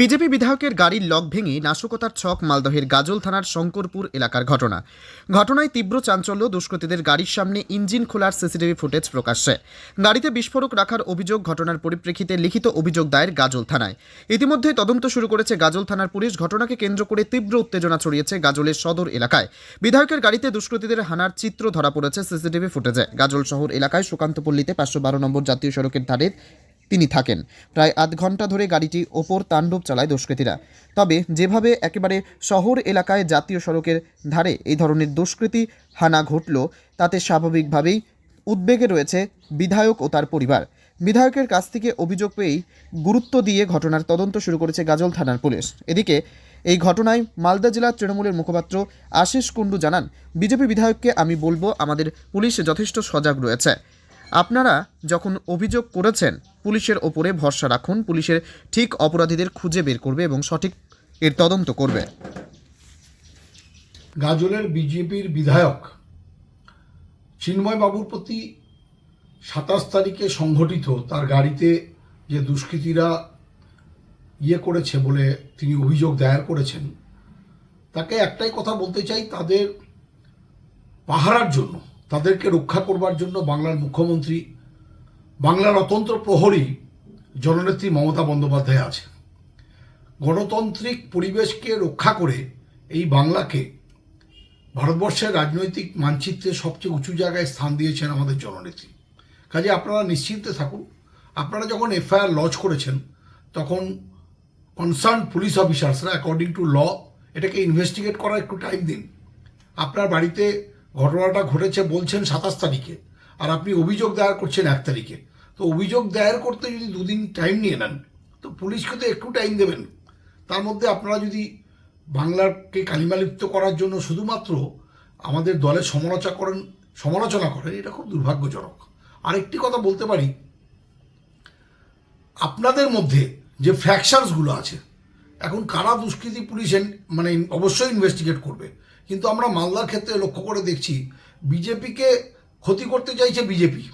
BJP বিধায়কের গাড়ির lock ভেঙে নাশকতার ছক মালদহের গাজল থানার শঙ্করপুর এলাকার ঘটনা। ঘটনায় তীব্র চাঞ্চল্য, দুষ্কৃতীদের গাড়ির সামনে ইঞ্জিন খোলার সিসিটিভি ফুটেজ প্রকাশ্যে। গাড়িতে বিস্ফোরক রাখার অভিযোগ ঘটনার পরিপ্রেক্ষিতে লিখিত অভিযোগ দায়ের গাজল থানায়। ইতিমধ্যে তদন্ত শুরু করেছে গাজল থানার পুলিশ। ঘটনাকে কেন্দ্র করে তীব্র উত্তেজনা ছড়িয়েছে গাজলের সদর এলাকায়। বিধায়কের গাড়িতে দুষ্কৃতীদের হানার চিত্র ধরা পড়েছে সিসিটিভি ফুটেজে। গাজল শহর এলাকায় সুকান্তপল্লীতে পাঁচশো বারো নম্বর জাতীয় সড়কের ধারে তিনি থাকেন। প্রায় আধ ঘণ্টা ধরে গাড়িটি ওপর তাণ্ডব চালায় দুষ্কৃতীরা। তবে যেভাবে একেবারে শহর এলাকায় জাতীয় সড়কের ধারে এই ধরনের দুষ্কৃতী হানা ঘটল, তাতে স্বাভাবিকভাবেই উদ্বেগে রয়েছে বিধায়ক ও তার পরিবার। বিধায়কের কাছ থেকে অভিযোগ পেয়েই গুরুত্ব দিয়ে ঘটনার তদন্ত শুরু করেছে গাজল থানার পুলিশ। এদিকে এই ঘটনায় মালদা জেলার তৃণমূলের মুখপাত্র আশিস কুণ্ডু জানান, বিজেপি বিধায়ককে আমি বলব, আমাদের পুলিশ যথেষ্ট সজাগ রয়েছে। আপনারা যখন অভিযোগ করেছেন, পুলিশের ওপরে ভরসা রাখুন, পুলিশের ঠিক অপরাধীদের খুঁজে বের করবে এবং সঠিক এর তদন্ত করবে। গাজলের বিজেপির বিধায়ক চিন্ময় বাবুর প্রতি সাতাশ তারিখে সংঘটিত তার গাড়িতে যে দুষ্কৃতীরা ইয়ে করেছে বলে তিনি অভিযোগ দায়ের করেছেন, তাকে একটাই কথা বলতে চাই, তাদের পাহারার জন্য। তাদেরকে রক্ষা করবার জন্য বাংলার মুখ্যমন্ত্রী, বাংলার অতন্ত্র প্রহরী জননেত্রী মমতা বন্দ্যোপাধ্যায় আছে গণতান্ত্রিক পরিবেশকে রক্ষা করে এই বাংলাকে ভারতবর্ষের রাজনৈতিক মানচিত্রে সবচেয়ে উঁচু জায়গায় স্থান দিয়েছেন আমাদের জননেত্রী। কাজে আপনারা নিশ্চিন্তে থাকুন। আপনারা যখন এফআইআর লজ করেছেন, তখন কনসার্ন পুলিশ অফিসার্সরা অ্যাকর্ডিং টু ল এটাকে ইনভেস্টিগেট করার একটু টাইম দিন। আপনার বাড়িতে ঘটনাটা ঘটেছে বলছেন সাতাশ তারিখে। আর আপনি অভিযোগ দায়ের করছেন এক তারিখে। তো অভিযোগ দায়ের করতে যদি দুদিন টাইম নিয়ে নেন, তো পুলিশকে তো একটু টাইম দেবেন। তার মধ্যে আপনারা যদি বাংলাকে কালিমালিপ্ত করার জন্য শুধুমাত্র আমাদের দলের সমালোচনা করেন সমালোচনা করেন, এটা খুব দুর্ভাগ্যজনক। আরেকটি কথা বলতে পারি। আপনাদের মধ্যে যে ফ্র্যাকশনসগুলো আছে, এখন কারা দুষ্কৃতী পুলিশ মানে অবশ্যই ইনভেস্টিগেট করবে? কিন্তু আমরা মালদার ক্ষেত্রে লক্ষ্য করে দেখছি, বিজেপিকে ক্ষতি করতে চাইছে বিজেপি।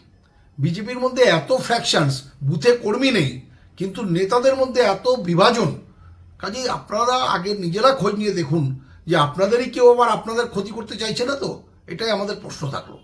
বিজেপির মধ্যে এত ফ্র্যাকশানস বুথে কর্মী নেই, কিন্তু নেতাদের মধ্যে এত বিভাজন। কাজেই আপনারা আগে নিজেরা খোঁজ নিয়ে দেখুন যে আপনাদেরই কেউ আবার আপনাদের ক্ষতি করতে চাইছে না তো? এটাই আমাদের প্রশ্ন থাকল।